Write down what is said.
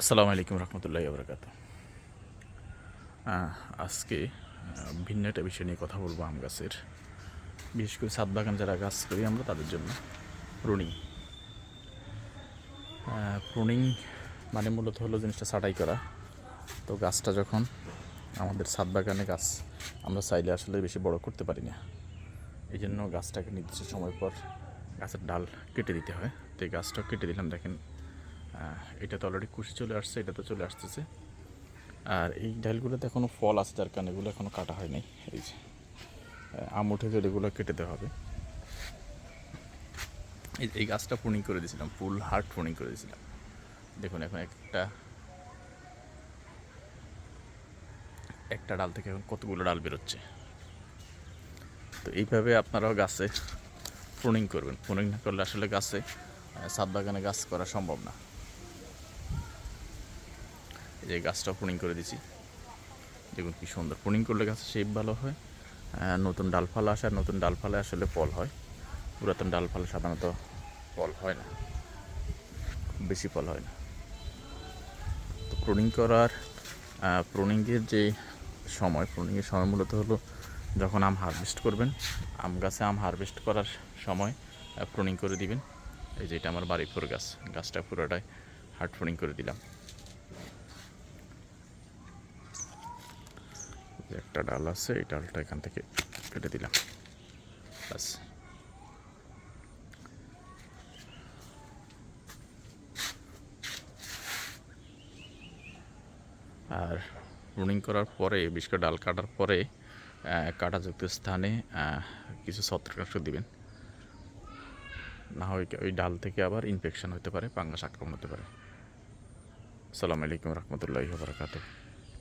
আসসালামু আলাইকুম রহমতুল্লাহ বরকাত আজকে ভিন্ন একটা বিষয় নিয়ে কথা বলব আম গাছের। বিশেষ করে ছাদ বাগান যারা গাছ করি আমরা, তাদের জন্য প্রুনিং। প্রুনিং মানে মূলত হলো জিনিসটা ছাঁটাই করা। তো গাছটা যখন আমাদের ছাদ বাগানে গাছ আমরা চাইলে আসলে বেশি বড় করতে পারি না। এই জন্য গাছটাকে নির্দিষ্ট সময় পর গাছের ডাল কেটে দিতে হয়। তো এই গাছটাও কেটে দিলাম, দেখেন এটা তো অলরেডি কুশি চলে আসছে, এটা তো চলে আসতেছে। আর এই ডালগুলোতে এখনও ফল আছে, যার কারণে এগুলো এখনও কাটা হয় নাই। এই যে আম উঠে গেলে এগুলো কেটে দেওয়া হবে। এই গাছটা প্রুনিং করে দিয়েছিলাম, ফুল হার্ট প্রুনিং করে দিয়েছিলাম। দেখুন, এখন একটা একটা ডাল থেকে এখন কতগুলো ডাল বেরোচ্ছে। তো এইভাবে আপনারাও গাছে প্রুনিং করবেন। প্রুনিং না করলে আসলে গাছে ছাদ বাগানে গাছ করা সম্ভব না। যে গাছটা প্রুনিং করে দিছি। দেখুন কি সুন্দর প্রুনিং করলে গাছের শেপ ভালো হয় নতুন ডালপালা আসে, আর নতুন ডালপালা আসলে ফল হয়। পুরাতন ডালপালা সাধারণত ফল হয় না, খুব বেশি ফল হয় না। তো প্রুনিং করার প্রুনিংয়ের যে সময় প্রুনিংয়ের সময় মূলত হলো যখন আম হারভেস্ট করবেন, আম গাছে আম হারভেস্ট করার সময় প্রুনিং করে দিবেন। এই যে এটা আমার বাড়ির গাছ, গাছটা পুরোটাই হার্ড প্রুনিং করে দিলাম। একটা ডাল আছে, এই ডালটা এখান থেকে কেটে দিলাম। বাস আর রুনিং করার পরে বিশেষ করে ডাল কাটার পরে কাটাযুক্ত স্থানে কিছু ছত্রাকনাশক দিবেন। না হয় ওই ডাল থেকে আবার ইনফেকশন হতে পারে, পাঙ্গাস আক্রমণ হতে পারে। আসসালামু আলাইকুম রহমতুল্লাহি বারকাতুহ।